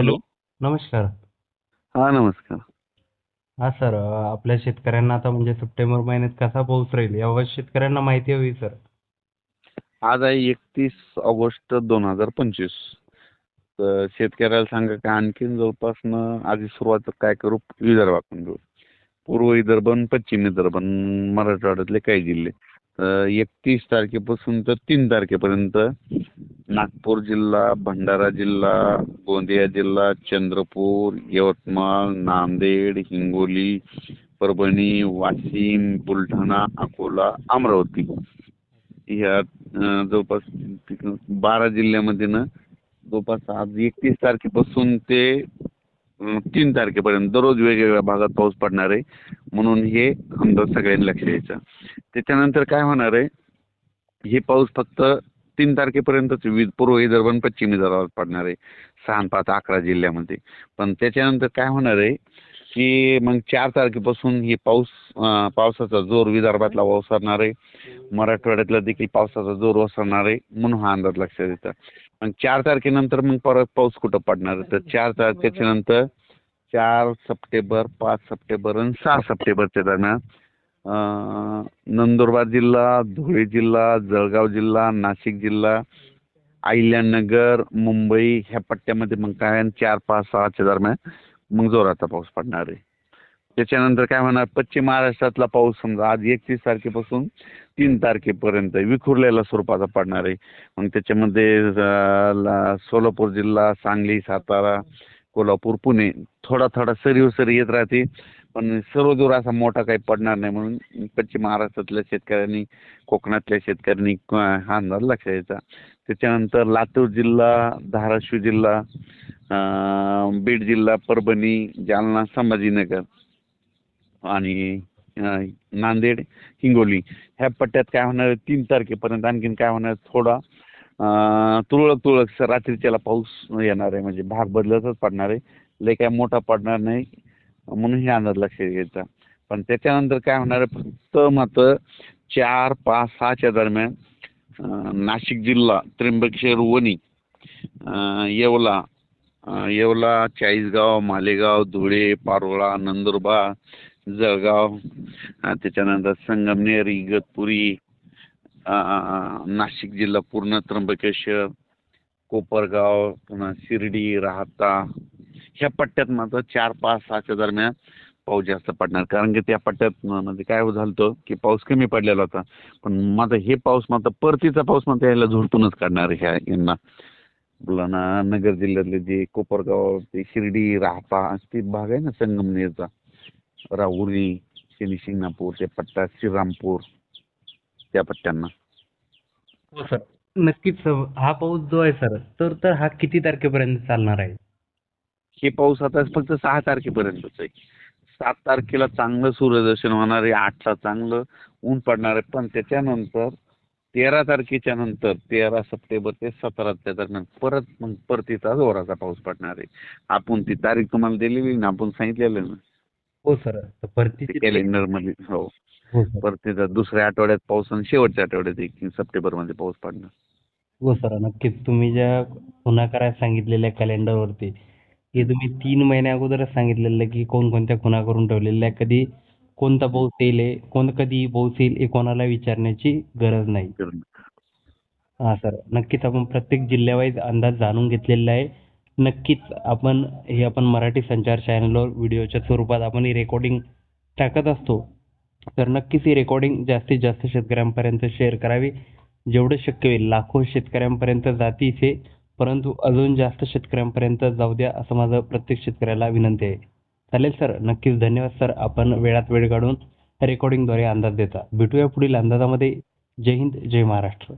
Hello. नमस्कार. हा नमस्कार. हा सर आपल्या शेतकऱ्यांना आता म्हणजे सप्टेंबर महिन्यात कसा पाऊस राहील यावर शेतकऱ्यांना माहिती हवी सर. आज आहे एकतीस ऑगस्ट दोन हजार पंचवीस. तर शेतकऱ्याला सांगा की आणखीन जवळपासनं आधी सुरुवात काय करू? विदर्भातून घेऊ. पूर्व विदर्भ पश्चिम विदर्भ मराठवाड्यातले काही जिल्हे. तर एकतीस तारखेपासून तर तीन तारखेपर्यंत नागपूर जिल्हा भंडारा जिल्हा गोंदिया जिल्हा चंद्रपूर यवतमाळ नांदेड हिंगोली परभणी वाशिम बुलढाणा अकोला अमरावती. ह्या जवळपास बारा जिल्ह्यामध्ये ना जवळपास आज एकतीस तारखेपासून ते तीन तारखेपर्यंत दररोज वेगवेगळ्या भागात पाऊस पडणार आहे. म्हणून हे अंदाज सगळ्यांनी लक्ष द्यायचं. त्याच्यानंतर काय होणार आहे? हे पाऊस फक्त तीन तारखेपर्यंतच वि पूर्व विदर्भ आणि पश्चिम विदर्भात पडणार आहे. सहा पाच अकरा जिल्ह्यामध्ये. पण त्याच्यानंतर काय होणार आहे की मग चार तारखेपासून हे पाऊस पावसाचा जोर विदर्भातला ओसरणार आहे. मराठवाड्यातला देखील पावसाचा जोर ओसरणार आहे म्हणून हा अंदाज लक्षात येतं. मग चार तारखेनंतर मग परत पाऊस कुठं पडणार तर चार तारखेच्या नंतर चार सप्टेंबर पाच सप्टेंबर आणि सहा सप्टेंबरच्या दरम्यान नंदुरबार जिल्हा धुळे जिल्हा जळगाव जिल्हा नाशिक जिल्हा अहिल्यानगर मुंबई ह्या पट्ट्यामध्ये मग काय चार पाच सहाच्या दरम्यान मग जोराचा पाऊस पडणार आहे. त्याच्यानंतर काय म्हणणार पश्चिम महाराष्ट्रातला पाऊस समजा आज एकतीस तारखेपासून तीन तारखेपर्यंत विखुरलेला स्वरूपाचा पडणार आहे. मग त्याच्यामध्ये सोलापूर जिल्हा सांगली सातारा कोल्हापूर पुणे थोडा थोडा सरीव सरी येत राहते. पण सर्व दूर असा मोठा काही पडणार नाही म्हणून पश्चिम महाराष्ट्रातल्या शेतकऱ्यांनी कोकणातल्या शेतकऱ्यांनी हा अंदाज लक्षात द्यायचा. त्याच्यानंतर लातूर जिल्हा धाराशिव जिल्हा बीड जिल्हा परभणी जालना संभाजीनगर आणि नांदेड हिंगोली. ह्या पट्ट्यात काय होणार तीन तारखेपर्यंत आणखीन काय होणार थोडा तुरळक तुरळक रात्री रात्रीच्याला पाऊस येणार आहे म्हणजे भाग बदलतच पडणार आहे. लय काय मोठा पडणार नाही म्हणून हे अंदाज लक्षात घ्यायचा. पण त्याच्यानंतर काय होणार आहे फक्त मात्र चार पाच सहाच्या दरम्यान नाशिक जिल्हा त्र्यंबकेश्वर वणी येवला येवला चाळीसगाव मालेगाव धुळे पारोळा नंदुरबार जळगाव त्याच्यानंतर संगमनेर इगतपुरी नाशिक जिल्हा पूर्ण त्र्यंबकेश्वर कोपरगाव पुन्हा शिर्डी राहता. ह्या पट्ट्यात मात्र चार पाच सहाच्या दरम्यान पाऊस जास्त पडणार. कारण की त्या पट्ट्यात म्हणजे काय झालं होतं की पाऊस कमी पडलेला होता. पण मात्र हे पाऊस मात्र परतीचा पाऊस मात्र यायला झोडपूनच काढणार आहे ह्या यांना. बुलढाणा नगर जिल्ह्यातले जे कोपरगाव ते शिर्डी राहता ते भाग आहे ना संगमनेरचा. राहुरी शनी शिंगणापूर ते पट्टा श्रीरामपूर त्या पट्ट्यांना. हो सर. नक्कीच सर. हा पाऊस जो आहे सर तर तर हा किती तारखेपर्यंत चालणार आहे? हे पाऊस आता फक्त सहा तारखेपर्यंतच आहे. सात तारखेला चांगलं सूर्यदर्शन होणार आहे आठला चांगलं ऊन पडणार आहे. पण त्याच्यानंतर तेरा तारखेच्या नंतर तेरा सप्टेंबर ते सतराच्या दरम्यान परत मग परतीचा जोराचा पाऊस पडणार आहे. आपण ती तारीख तुम्हाला दिलेली ना आपण सांगितलेलं ना? हो सर. तर परतीची कॅलेंडरमध्ये हो. हो सर. परतीचा दुसऱ्या आठवड्यात पाऊस आणि शेवटच्या आठवड्यात एक सप्टेंबरमध्ये पाऊस पडणार. हो सर. नक्कीच. तुम्ही ज्या खुणा करायला सांगितलेल्या कॅलेंडरवरती हे तुम्ही तीन महिन्या अगोदरच सांगितलेलं की कोणकोणत्या खुणा करून ठेवलेल्या. कधी कोणता पाऊस येईल कोण कधी पाऊस येईल हे कोणाला विचारण्याची गरज नाही. हा सर. नक्कीच आपण प्रत्येक जिल्ह्यावाईज अंदाज जाणून घेतलेला आहे. नक्कीच आपण हे आपण मराठी संचार चॅनलवर व्हिडिओच्या स्वरूपात आपण ही रेकॉर्डिंग टाकत असतो. तर नक्कीच ही रेकॉर्डिंग जास्तीत जास्त शेतकऱ्यांपर्यंत शेअर करावी. जेवढं शक्य होईल लाखो शेतकऱ्यांपर्यंत जाती इथे परंतु अजून जास्त शेतकऱ्यांपर्यंत जाऊ द्या असं माझं प्रत्येक शेतकऱ्याला विनंती आहे. चालेल सर नक्कीच धन्यवाद सर. आपण वेळात वेळ काढून रेकॉर्डिंगद्वारे अंदाज देता. भेटूया पुढील अंदाजामध्ये. जय हिंद जय महाराष्ट्र.